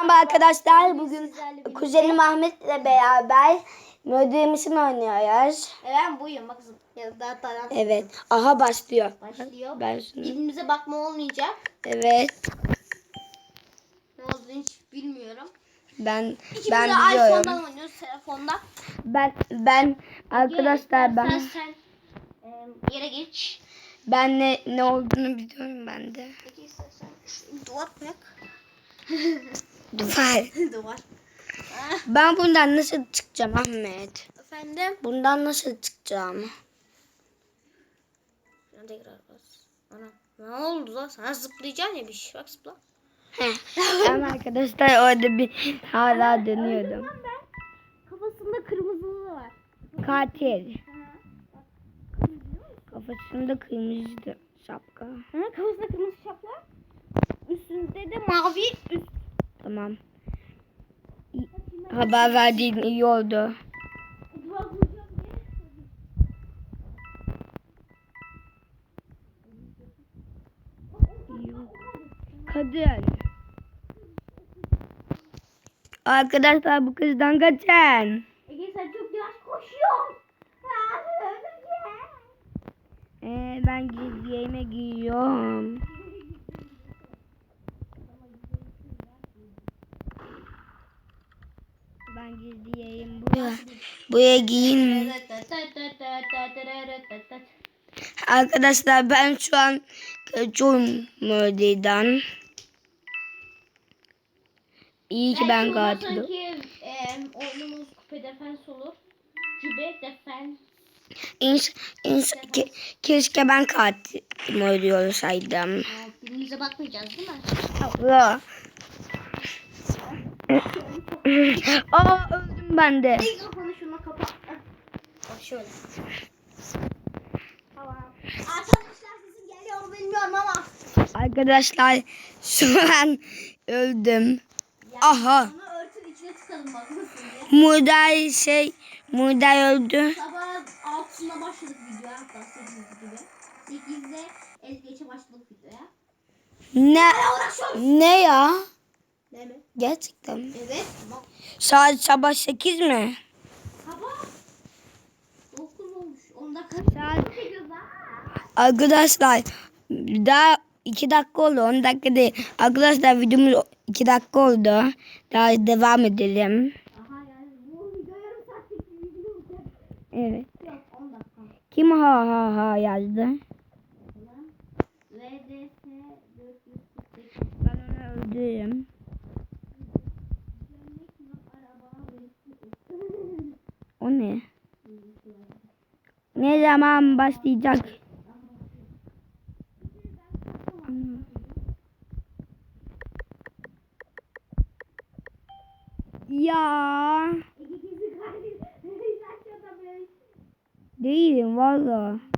Merhaba arkadaşlar. Bugün kuzenim Ahmet'le beraber Mödürümüzün oynuyoruz. Ben buyum bak kızım. Ya da daha Evet. Aha başlıyor. başlıyor. Ben şunu- Birbirimize bakma olmayacak. Evet. Ne olduğunu hiç bilmiyorum. Ben İkimiz ben biliyorum. iPhone'dan oynuyoruz telefonda. Ben ben arkadaşlar Sen ben sen e, yere geç. ben ne ne olduğunu biliyorum ben de. Peki istersen şu duvar koyak. Duvar. duvar. Ben bundan nasıl çıkacağım Ahmet? Efendim. Bundan nasıl çıkacağım? Şuna tekrar bas. Ana. Ne oldu lan? Sana zıplayacaksın ya bir şey. Bak zıpla. Ama arkadaşlar orada bir hala dönüyordum. Kafasında kırmızılı var. Katil. Kafasında kırmızı şapka. Ha, kafasında kırmızı şapka. Üstünde de mavi üst. Tamam. Haber verdiğin iyi oldu. Kadın. Arkadaşlar bu kızdan kaçın. Ege sen çok yavaş koşuyorsun. Ee, ben gizliyeme giyiyorum. Gizliyeyim buraya. Giyin. Arkadaşlar ben şu an kaçıyorum Mörde'den. İyi ki ben katilim. E, oyunumuz kupe defens olur. Cübe defens. İns, ins, ke- keşke ben katil oluyorsaydım. Birbirimize bakmayacağız değil mi? Allah. Aa öldüm ben de. Mikrofonu şuna kapat. Bak şöyle. Tamam. Arkadaşlar sesim geliyor mu bilmiyorum ama. Arkadaşlar şu an öldüm. Aha. Ama örtün içine tıkalım bak nasıl diye. Muday şey Muday öldü. Sabah 6'sında başladık videoya hatta 8 gibi. 8'de ez geçe başladık videoya. Ne ne ya? Değil mi? Gerçekten. mi? Evet. Bak Saat sabah 8 mi? sabah 9 olmuş. 10 dakika. Saat-. Arkadaşlar daha 2 dakika oldu 10 dakika değil. Arkadaşlar videomuz 2 dakika oldu. Daha devam edelim. Aha yani bu video yarım saatlik bir video olacak. Evet. Yok 10 dakika. Kim ha ha ha yazdı? VDS 448 Ben onu öldürürüm. O ne? Ne zaman başlayacak? Ya değilim valla.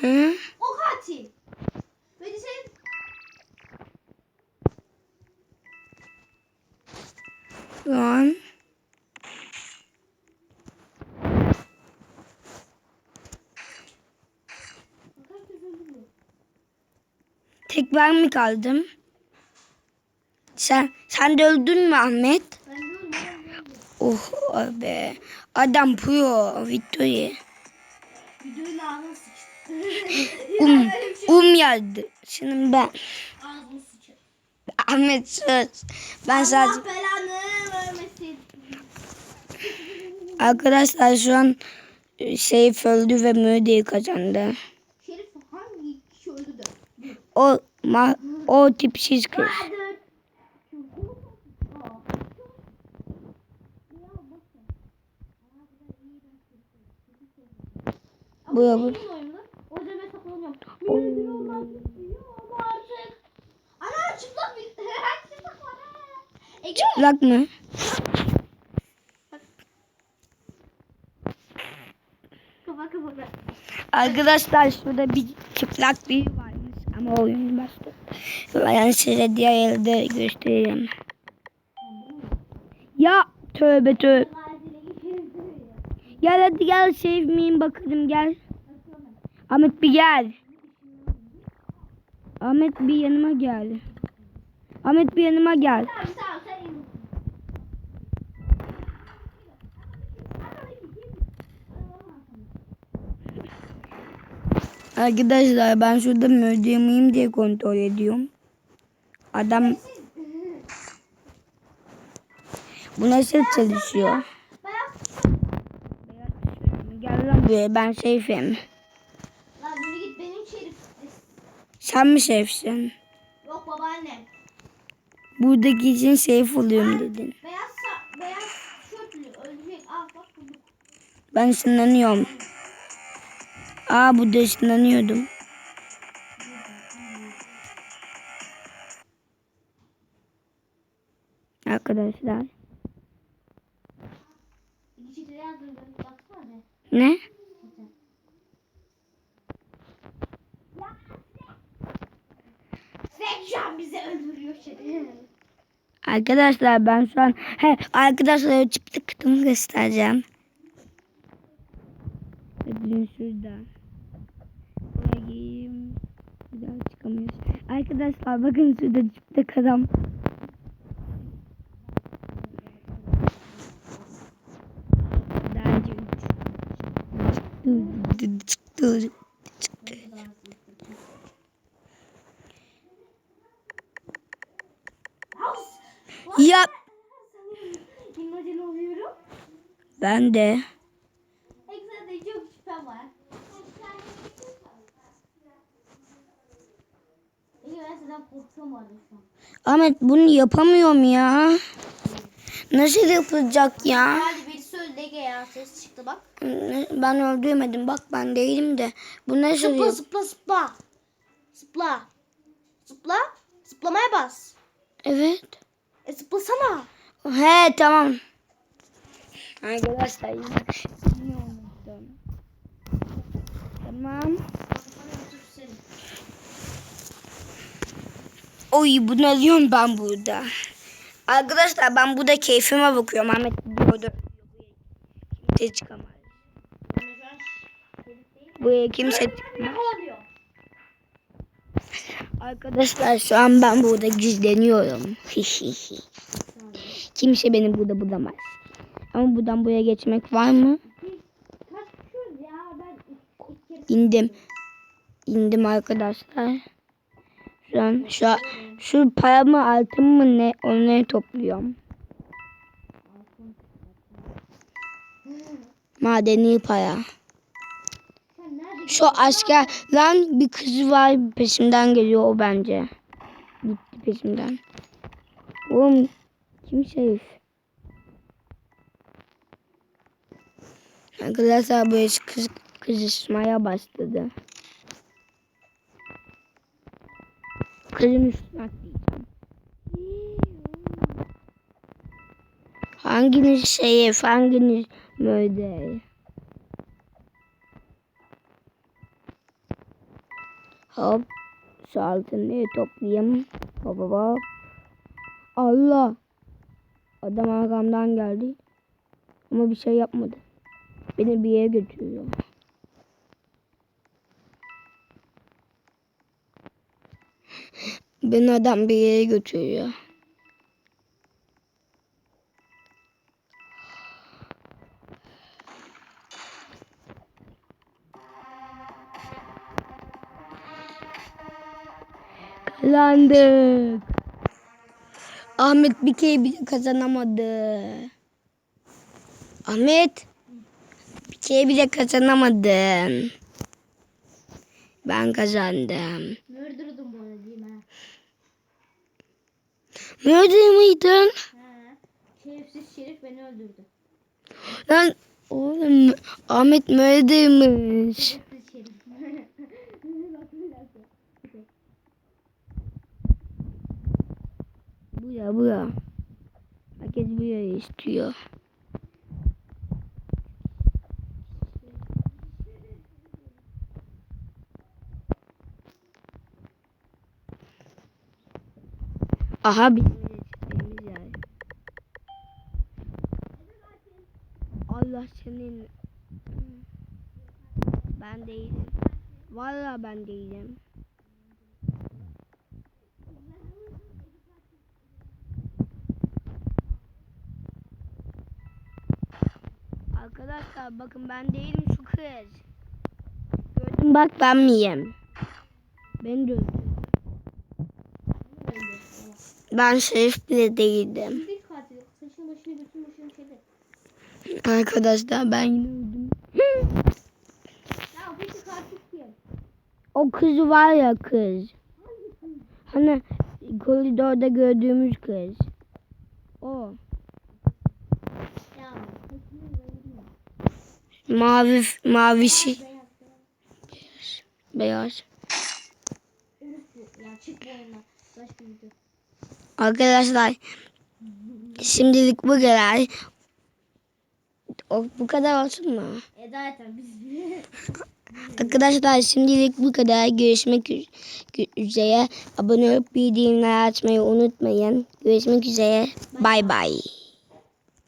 Hı? O katil. VDS Lan. Tek ben mi kaldım? Sen sen de öldün mü Ahmet? ben diyorum ben diyorum. Oh be. Adam pro Victory. Videoyla ağzını sıçtı. Um, şey. um yazdı. Şimdi ben. Ahmet söz. Ben sadece arkadaşlar şu an şey öldü ve Möde'yi kazandı. Şerif hangi kişi öldü de? O ma, o tipsiz kız. Bu ya bu. O yüzden ben saklanıyorum. Mümkün olmaz. Ama artık. Ana çıplak bir. Her çıplak var. ha. Çıplak mı? Kafa kafa. Arkadaşlar şurada bir çıplak biri varmış ama oyun başladı. Ben size diğer elde göstereyim. Ya tövbe tövbe. Gel hadi gel save miyim bakalım gel. Ahmet bir gel. Ahmet bir yanıma gel. Ahmet bir yanıma gel. Tamam tamam sen iyi misin? Arkadaşlar ben şurada ödüyor muyum diye kontrol ediyorum. Adam bu nasıl çalışıyor? Gel lan buraya ben safe'im. Lan yürü git benim şerif. Sen mi safe'sin? Yok babaannem. Buradaki için safe oluyorum dedin. Beyaz beyaz tişörtlü ölecek. Al bak bulduk. Ben ışınlanıyorum. Aa burada ışınlanıyordum. Arkadaşlar. Ne? Arkadaşlar ben şu an he, arkadaşlar çıktı kıtımı göstereceğim. Ödülün şurada. Buraya gireyim. Bir daha çıkamıyoruz. Arkadaşlar bakın şurada çıktı adam. Daha önce üç. Çıktı, çıktı, çıktı. Ya İmajin oluyorum. ben de. Eksende çok şüphem var. Peki ben senden korkuyorum arada şu an. Ahmet bunu yapamıyorum ya. Nasıl yapılacak ya? Hadi öldü Ege ya ses çıktı bak. Ben öldürmedim. Bak ben değilim de. Bu nasıl Zıpla zıpla zıpla. Zıpla. Zıpla. Zıplamaya bas. Evet. E zıplasana. He tamam. Arkadaşlar. Tamam. Oy bunu alıyorum ben burada. Arkadaşlar ben burada keyfime bakıyorum. Ahmet diyordu. Kimse çıkamaz. Buraya kimse çıkmaz. Arkadaşlar şu an ben burada gizleniyorum. Kimse beni burada bulamaz. Ama buradan buraya geçmek var mı? İndim. İndim arkadaşlar. Şu an şu, şu para mı altın mı ne onları topluyorum. Madeni para. Şu asker lan bir kız var peşimden geliyor o bence. Gitti peşimden. Oğlum kim şerif? Arkadaşlar iş kız, kızışmaya başladı. Kızın üstüne atlayacağım. Hanginiz şerif, hanginiz möder? Hop. Şu altınları toplayayım. Hop hop hop. Allah. Adam arkamdan geldi. Ama bir şey yapmadı. Beni bir yere götürüyor. Beni adam bir yere götürüyor. Kazandık. Ahmet bir kere bile kazanamadı. Ahmet bir kere bile kazanamadın. Ben kazandım. Öldürdüm bu arada değil mi? Nerede miydin? He. Şerifsiz şerif beni öldürdü. Lan oğlum Ahmet neredeymiş? Şerifsiz şerif. Buraya buraya. Herkes buraya istiyor. Aha iletişimimiz yani. Allah senin. Ben değilim. Vallahi ben değilim. Arkadaşlar bakın ben değilim şu kız. Gördün bak ben miyim? Ben de öldüm. Ben şerif bile değildim. Bir. Arkadaşlar ben yine öldüm. O kız var ya kız. Hani koridorda gördüğümüz kız. O. Mavi mavişi Beyaz. beyaz. beyaz. Ya çık bu oyundan. Başka video. Arkadaşlar şimdilik bu kadar. O, bu kadar olsun mu? E zaten biz Arkadaşlar şimdilik bu kadar. Görüşmek üz- üzere. Abone olup bildirimleri açmayı unutmayın. Görüşmek üzere. Bay bay.